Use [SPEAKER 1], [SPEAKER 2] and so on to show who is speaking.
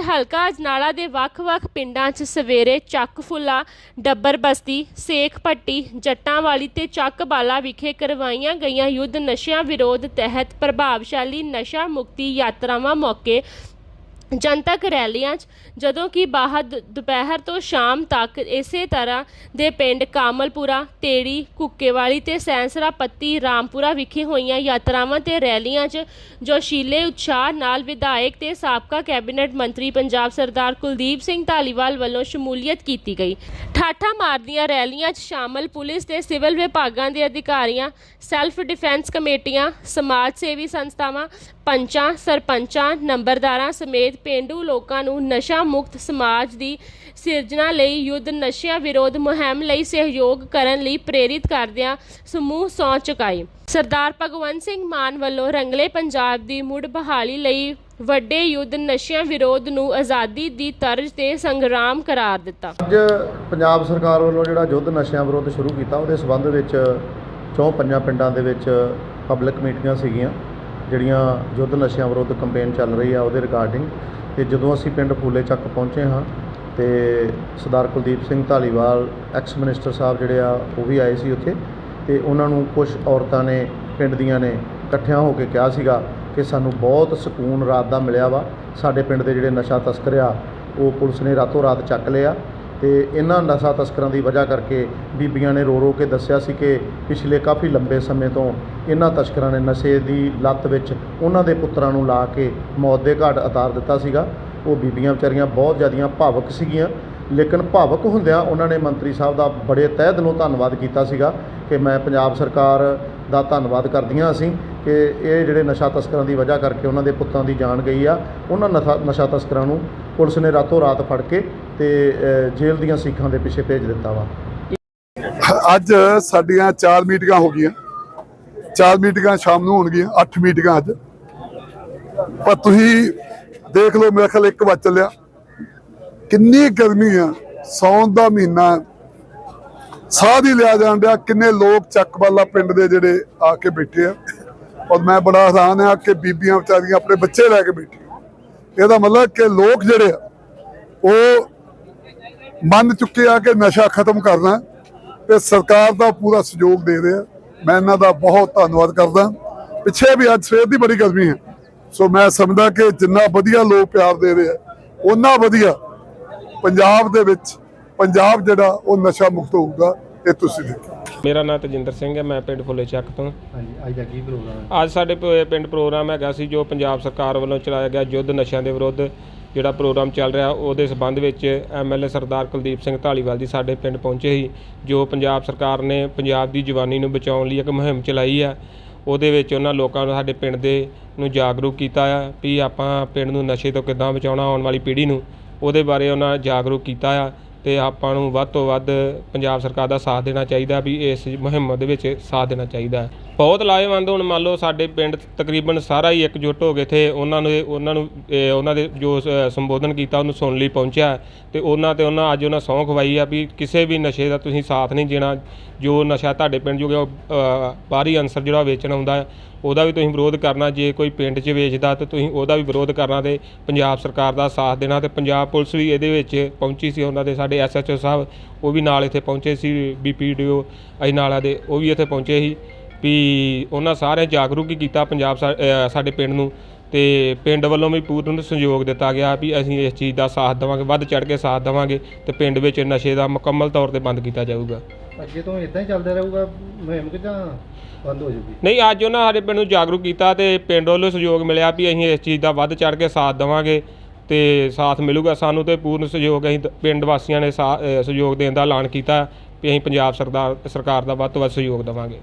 [SPEAKER 1] ਹਲਕਾ ਅਜਨਾਲਾ ਦੇ ਵੱਖ-ਵੱਖ ਪਿੰਡਾਂ 'ਚ ਸਵੇਰੇ ਚੱਕ ਫੁੱਲਾ, ਡੱਬਰ ਬਸਤੀ, ਸੇਖ ਪੱਟੀ ਜੱਟਾਂ ਵਾਲੀ ਤੇ ਚੱਕ ਬਾਲਾ ਵਿਖੇ ਕਰਵਾਈਆਂ ਗਈਆਂ ਯੁੱਧ ਨਸ਼ਿਆਂ ਵਿਰੋਧ ਤਹਿਤ ਪ੍ਰਭਾਵਸ਼ਾਲੀ ਨਸ਼ਾ ਮੁਕਤੀ ਯਾਤਰਾਵਾਂ ਮੌਕੇ ਜਨਤਕ ਰੈਲੀਆਂ 'ਚ, ਜਦੋਂ ਕਿ ਬਾਹਰ ਦ- ਦੁਪਹਿਰ ਤੋਂ ਸ਼ਾਮ ਤੱਕ ਇਸੇ ਤਰ੍ਹਾਂ ਦੇ ਪਿੰਡ ਕਾਮਲਪੁਰਾ, ਤੇੜੀ, ਕੁੱਕੇਵਾਲੀ ਤੇ ਸੈਂਸਰਾ ਪੱਤੀ, ਰਾਮਪੁਰਾ ਵਿਖੇ ਹੋਈਆਂ ਯਾਤਰਾਵਾਂ ਤੇ ਰੈਲੀਆਂ 'ਚ ਜੋਸ਼ੀਲੇ ਉਤਸ਼ਾਹ ਨਾਲ ਵਿਧਾਇਕ ਤੇ ਸਾਬਕਾ ਕੈਬਨਿਟ ਮੰਤਰੀ ਪੰਜਾਬ ਸਰਦਾਰ ਕੁਲਦੀਪ ਸਿੰਘ ਧਾਲੀਵਾਲ ਵੱਲੋਂ ਸ਼ਮੂਲੀਅਤ ਕੀਤੀ ਗਈ। ਠਾਠਾ ਮਾਰਦੀਆਂ ਰੈਲੀਆਂ 'ਚ ਸ਼ਾਮਲ ਪੁਲਿਸ ਤੇ ਸਿਵਲ ਵਿਭਾਗਾਂ ਦੇ ਅਧਿਕਾਰੀਆਂ, ਸੈਲਫ ਡਿਫੈਂਸ ਕਮੇਟੀਆਂ, ਸਮਾਜ ਸੇਵੀ ਸੰਸਥਾਵਾਂ, ਪੰਚਾਂ, ਸਰਪੰਚਾਂ, ਨੰਬਰਦਾਰਾਂ ਸਮੇਤ ਪਿੰਡੂ ਲੋਕਾਂ ਨੂੰ ਨਸ਼ਾ ਮੁਕਤ ਸਮਾਜ ਦੀ ਸਿਰਜਣਾ ਲਈ ਯੁੱਧ ਨਸ਼ਿਆਂ ਵਿਰੋਧ ਮੁਹਿੰਮ ਲਈ ਸਹਿਯੋਗ ਕਰਨ ਲਈ ਪ੍ਰੇਰਿਤ ਕਰਦਿਆਂ ਸਮੂਹ ਸਹੁੰ ਚੁਕਾਈ। ਸਰਦਾਰ ਭਗਵੰਤ ਸਿੰਘ ਮਾਨ ਵੱਲੋਂ ਰੰਗਲੇ ਪੰਜਾਬ ਦੀ ਮੁੜ ਬਹਾਲੀ ਲਈ ਵੱਡੇ ਯੁੱਧ ਨਸ਼ਿਆਂ ਵਿਰੋਧ ਨੂੰ ਆਜ਼ਾਦੀ ਦੀ ਤਰਜ਼ ਤੇ ਸੰਗਰਾਮ ਕਰਾਰ ਦਿੱਤਾ।
[SPEAKER 2] ਅੱਜ ਪੰਜਾਬ ਸਰਕਾਰ ਵੱਲੋਂ ਜਿਹੜਾ ਯੁੱਧ ਨਸ਼ਿਆਂ ਵਿਰੋਧ ਸ਼ੁਰੂ ਕੀਤਾ, ਉਹਦੇ ਸਬੰਧ ਵਿੱਚ ਚੌਂ ਪੰਜਾਂ ਪਿੰਡਾਂ ਦੇ ਵਿੱਚ ਪਬਲਿਕ ਮੀਟਿੰਗਾਂ ਸੀਗੀਆਂ। ਜਿਹੜੀਆਂ ਯੁੱਧ ਨਸ਼ਿਆਂ ਵਿਰੁੱਧ ਕੈਂਪੇਨ ਚੱਲ ਰਹੀ ਆ ਉਹਦੇ ਰਿਗਾਰਡਿੰਗ ਤੇ ਜਦੋਂ ਅਸੀਂ ਪਿੰਡ ਫੂਲੇ ਚੱਕ ਪਹੁੰਚੇ ਹਾਂ ਤੇ ਸਰਦਾਰ ਕੁਲਦੀਪ ਸਿੰਘ ਧਾਲੀਵਾਲ ਐਕਸ ਮਿਨਿਸਟਰ ਸਾਹਿਬ ਜਿਹੜੇ ਆ ਉਹ ਵੀ ਆਏ ਸੀ ਉੱਥੇ ਤੇ ਉਹਨਾਂ ਨੂੰ ਕੁਝ ਔਰਤਾਂ ਨੇ ਪਿੰਡ ਦੀਆਂ ਨੇ ਇਕੱਠਿਆਂ ਹੋ ਕੇ ਕਿਹਾ ਸੀਗਾ ਕਿ ਸਾਨੂੰ ਬਹੁਤ ਸਕੂਨ ਰਾਤ ਦਾ ਮਿਲਿਆ ਵਾ। ਸਾਡੇ ਪਿੰਡ ਦੇ ਜਿਹੜੇ ਨਸ਼ਾ ਤਸਕਰ ਆ, ਉਹ ਪੁਲਿਸ ਨੇ ਰਾਤੋਂ ਰਾਤ ਚੱਕ ਲਿਆ ਤੇ ਇਹਨਾਂ ਨਸ਼ਾ ਤਸਕਰਾਂ ਦੀ ਵਜ੍ਹਾ ਕਰਕੇ ਬੀਬੀਆਂ ਨੇ ਰੋ ਰੋ ਕੇ ਦੱਸਿਆ ਸੀ ਕਿ ਪਿਛਲੇ ਕਾਫੀ ਲੰਬੇ ਸਮੇਂ ਤੋਂ ਇਹਨਾਂ ਤਸਕਰਾਂ ਨੇ ਨਸ਼ੇ ਦੀ ਲੱਤ ਵਿੱਚ ਉਹਨਾਂ ਦੇ ਪੁੱਤਰਾਂ ਨੂੰ ਲਾ ਕੇ ਮੌਤ ਦੇ ਘਾਟ ਉਤਾਰ ਦਿੱਤਾ ਸੀਗਾ। ਉਹ ਬੀਬੀਆਂ ਵਿਚਾਰੀਆਂ ਬਹੁਤ ਜ਼ਿਆਦੀਆਂ ਭਾਵਕ ਸੀਗੀਆਂ। ਲੇਕਿਨ ਭਾਵਕ ਹੁੰਦਿਆਂ ਉਹਨਾਂ ਨੇ ਮੰਤਰੀ ਸਾਹਿਬ ਦਾ ਬੜੇ ਤਹਿ ਦਿਲੋਂ ਧੰਨਵਾਦ ਕੀਤਾ ਸੀਗਾ ਕਿ ਮੈਂ ਪੰਜਾਬ ਸਰਕਾਰ ਦਾ ਧੰਨਵਾਦ ਕਰਦੀਆਂ ਅਸੀਂ ਕਿ ਇਹ ਜਿਹੜੇ ਨਸ਼ਾ ਤਸਕਰਾਂ ਦੀ ਵਜ੍ਹਾ ਕਰਕੇ ਉਹਨਾਂ ਦੇ ਪੁੱਤਾਂ ਦੀ ਜਾਨ ਗਈ ਆ, ਉਹਨਾਂ ਨਸ਼ਾ ਨਸ਼ਾ ਤਸਕਰਾਂ ਨੂੰ ਪੁਲਿਸ ਨੇ ਰਾਤੋਂ ਰਾਤ ਫੜ ਕੇ ਤੇ ਅ, ਜੇਲ੍ਹ ਦੀਆਂ ਸੀਖਾਂ ਦੇ ਪਿੱਛੇ ਭੇਜ ਦਿੱਤਾ ਵਾ।
[SPEAKER 3] ਅੱਜ ਸਾਡੀਆਂ ਚਾਰ ਮੀਟਿੰਗਾਂ ਹੋ ਗਈਆਂ। ਚਾਰ ਮੀਟਿੰਗਾਂ ਸ਼ਾਮ ਨੂੰ ਹੋਣਗੀਆਂ ਅੱਠ ਮੀਟਿੰਗਾਂ ਅੱਜ। ਪਰ ਤੁਸੀਂ ਦੇਖ ਲਓ ਮੇਰੇ ਖਿਆਲ ਇੱਕ ਵੱਜ ਚੱਲਿਆ। ਕਿੰਨੀ ਗਰਮੀ ਆ ਸੌਣ ਦਾ ਮਹੀਨਾ। ਸਾਹ ਦੀ ਲਿਆ ਜਾਣ ਡਿਆ ਕਿੰਨੇ ਲੋਕ ਚੱਕਵਾਲਾ ਪਿੰਡ ਦੇ ਜਿਹੜੇ ਆ ਕੇ ਬੈਠੇ ਆ। ਔਰ ਮੈਂ ਬੜਾ ਹੈਰਾਨ ਆ ਕਿ ਬੀਬੀਆਂ ਵਿਚਾਰੀਆਂ ਆਪਣੇ ਬੱਚੇ ਲੈ ਕੇ ਬੈਠੀਆਂ। ਇਹਦਾ ਮਤਲਬ ਕਿ ਲੋਕ ਜਿਹੜੇ ਆ, ਉਹ ਮੰਨ ਚੁੱਕੇ ਆ ਕਿ ਨਸ਼ਾ ਖਤਮ ਕਰਨਾ ਤੇ ਸਰਕਾਰ ਦਾ ਪੂਰਾ ਸਹਿਯੋਗ ਦੇ ਰਿਹਾ ਮੈਂ ਇਹਨਾਂ ਦਾ ਬਹੁਤ ਧੰਨਵਾਦ ਕਰਦਾ। ਪਿੱਛੇ ਵੀ ਅੱਜ ਸਵੇਰ ਦੀ ਬੜੀ ਗਰਮੀ ਹੈ। ਸੋ ਮੈਂ ਸਮਝਦਾ ਕਿ ਜਿੰਨਾ ਵਧੀਆ ਲੋਕ ਪਿਆਰ ਦੇ ਰਹੇ ਆ ਉਹਨਾਂ ਵਧੀਆ ਪੰਜਾਬ ਦੇ ਵਿੱਚ ਪੰਜਾਬ ਜਿਹੜਾ ਉਹ ਨਸ਼ਾ ਮੁਕਤ ਹੋਊਗਾ, ਇਹ ਤੁਸੀਂ ਦੇਖੋ।
[SPEAKER 4] ਮੇਰਾ ਨਾਮ ਤਜਿੰਦਰ ਸਿੰਘ ਹੈ ਮੈਂ ਪਿੰਡ ਫੁੱਲੇ ਚੱਕ ਤੋਂ।
[SPEAKER 5] ਹਾਂਜੀ ਅੱਜ ਦਾ ਕੀ ਪ੍ਰੋਗਰਾਮ ਹੈ?
[SPEAKER 4] ਅੱਜ ਸਾਡੇ ਪ- ਪਿੰਡ ਪ੍ਰੋਗਰਾਮ ਹੈਗਾ ਸੀ ਜੋ ਪੰਜਾਬ ਸਰਕਾਰ ਵੱਲੋਂ ਚਲਾਇਆ ਗਿਆ ਯੁੱਧ ਨਸ਼ਿਆਂ ਦੇ ਵਿਰੁੱਧ ਜਿਹੜਾ ਪ੍ਰੋਗਰਾਮ ਚੱਲ ਰਿਹਾ ਉਹਦੇ ਸਬੰਧ ਵਿੱਚ ਐਮਐਲਏ ਸਰਦਾਰ ਕੁਲਦੀਪ ਸਿੰਘ ਢਾਲੀਵਾਲ ਜੀ ਸਾਡੇ ਪਿੰਡ ਪਹੁੰਚੇ ਸੀ ਜੋ ਪੰਜਾਬ ਸਰਕਾਰ ਨੇ ਪੰਜਾਬ ਦੀ ਜਵਾਨੀ ਨੂੰ ਬਚਾਉਣ ਲਈ ਇੱਕ ਮੁਹਿੰਮ ਚਲਾਈ ਆ। ਉਹਦੇ ਵਿੱਚ ਉਹਨਾਂ ਲੋਕਾਂ ਨੂੰ ਸਾਡੇ ਪਿੰਡ ਦੇ ਨੂੰ ਜਾਗਰੂਕ ਕੀਤਾ ਆ ਵੀ ਆਪਾਂ ਪਿੰਡ ਨੂੰ ਨਸ਼ੇ ਤੋਂ ਕਿੱਦਾਂ ਬਚਾਉਣਾ ਆਉਣ ਵਾਲੀ ਪੀੜ੍ਹੀ ਨੂੰ। ਉਹਦੇ ਬਾਰੇ ਉਹਨਾਂ ਜਾਗਰੂਕ ਕੀਤਾ ਆ। ਅਤੇ ਆਪਾਂ ਨੂੰ ਵੱਧ ਤੋਂ ਵੱਧ ਪੰਜਾਬ ਸਰਕਾਰ ਦਾ ਸਾਥ ਦੇਣਾ ਚਾਹੀਦਾ ਵੀ ਇਸ ਮੁਹਿੰਮ ਦੇ ਵਿੱਚ ਸਾਥ ਦੇਣਾ ਚਾਹੀਦਾ। ਬਹੁਤ ਲਾਹੇਵੰਦ ਹੁਣ ਮੰਨ ਲਓ ਸਾਡੇ ਪਿੰਡ ਤਕਰੀਬਨ ਸਾਰਾ ਹੀ ਇਕਜੁੱਟ ਹੋ ਗਏ ਥੇ। ਉਹਨਾਂ ਨੂੰ ਉਹਨਾਂ ਨੂੰ ਉਹਨਾਂ ਦੇ ਜੋ ਸੰਬੋਧਨ ਕੀਤਾ ਉਹਨੂੰ ਸੁਣਨ ਲਈ ਪਹੁੰਚਿਆ। ਤੇ ਉਹਨਾਂ ਤੇ ਉਹਨਾਂ ਅੱਜ ਉਹਨਾਂ ਸਹੁੰ ਖਵਾਈ ਆ ਵੀ ਕਿਸੇ ਵੀ ਨਸ਼ੇ ਦਾ ਤੁਸੀਂ ਸਾਥ ਨਹੀਂ ਦੇਣਾ। ਜੋ ਨਸ਼ਾ ਤੁਹਾਡੇ ਪਿੰਡ ਜੋ ਉਹ, ਬਾਹਰੀ ਅਨਸਰ ਜਿਹੜਾ ਵੇਚਣ ਆਉਂਦਾ ਉਹਦਾ ਵੀ ਤੁਸੀਂ ਵਿਰੋਧ ਕਰਨਾ, ਜੇ ਕੋਈ ਪਿੰਡ 'ਚ ਵੇਚਦਾ ਤਾਂ ਤੁਸੀਂ ਉਹਦਾ ਵੀ ਵਿਰੋਧ ਕਰਨਾ ਤੇ ਪੰਜਾਬ ਸਰਕਾਰ ਦਾ ਸਾਥ ਦੇਣਾ ਤੇ ਪੰਜਾਬ ਪੁਲਿਸ ਵੀ ਇਹਦੇ ਵਿੱਚ ਪਹੁੰਚੀ ਸੀ ਉਹਨਾਂ ਦੇ ਸਾਡੇ ਐਸਐਚਓ ਸਾਹਿਬ, ਉਹ ਵੀ ਨਾਲ ਇੱਥੇ ਪਹੁੰਚੇ ਸੀ ਬੀਪੀਡੀਓ ਅਜਨਾਲਾ ਦੇ ਉਹ ਵੀ ਇੱਥੇ ਪਹੁੰਚੇ ਸੀ ਵੀ ਉਹਨਾਂ ਸਾਰਿਆਂ ਜਾਗਰੂਕ ਕੀਤਾ ਪੰਜਾਬ ਸਾ- ਸਾਡੇ ਪਿੰਡ ਨੂੰ ਤੇ ਪਿੰਡ ਵੱਲੋਂ ਵੀ ਪੂਰਨ ਸਹਿਯੋਗ ਦਿੱਤਾ ਗਿਆ ਵੀ ਅਸੀਂ ਇਸ ਚੀਜ਼ ਦਾ ਸਾਥ ਦੇਵਾਂਗੇ, ਵੱਧ ਚੜ ਕੇ ਸਾਥ ਦੇਵਾਂਗੇ ਤੇ ਪਿੰਡ ਵਿੱਚ ਨਸ਼ੇ ਦਾ ਮੁਕੰਮਲ ਤੌਰ ਤੇ ਬੰਦ ਕੀਤਾ ਜਾਊਗਾ।
[SPEAKER 5] ਅੱਗੇ ਤੋਂ ਇਦਾਂ ਹੀ ਚੱਲਦਾ ਰਹੂਗਾ ਮੁਹਿੰਮ ਕਿ ਬੰਦ ਹੋ ਜਾਊਗੀ
[SPEAKER 4] ਨਹੀਂ ਅੱਜ ਉਹਨਾਂ ਸਾਡੇ ਪਿੰਡ ਨੂੰ ਜਾਗਰੂਕ ਕੀਤਾ ਤੇ ਪਿੰਡ ਵੱਲੋਂ ਸਹਿਯੋਗ ਮਿਲਿਆ ਵੀ ਅਸੀਂ ਇਸ ਚੀਜ਼ ਦਾ ਵੱਧ ਚੜ ਕੇ ਸਾਥ ਦੇਵਾਂਗੇ ਤੇ ਸਾਥ ਮਿਲੂਗਾ ਸਾਨੂੰ ਤੇ ਪੂਰਨ ਸਹਿਯੋਗ ਅਸੀਂ ਦ- ਪਿੰਡ ਵਾਸੀਆਂ ਨੇ ਸਾ- ਅ, ਸਹਿਯੋਗ ਦੇਣ ਦਾ ਐਲਾਨ ਕੀਤਾ ਵੀ ਅਸੀਂ ਪੰਜਾਬ ਸਰਦਾਰ ਸਰਕਾਰ ਦਾ ਵੱਧ ਤੋਂ ਵੱਧ ਸਹਿਯੋਗ ਦੇਵਾਂਗੇ।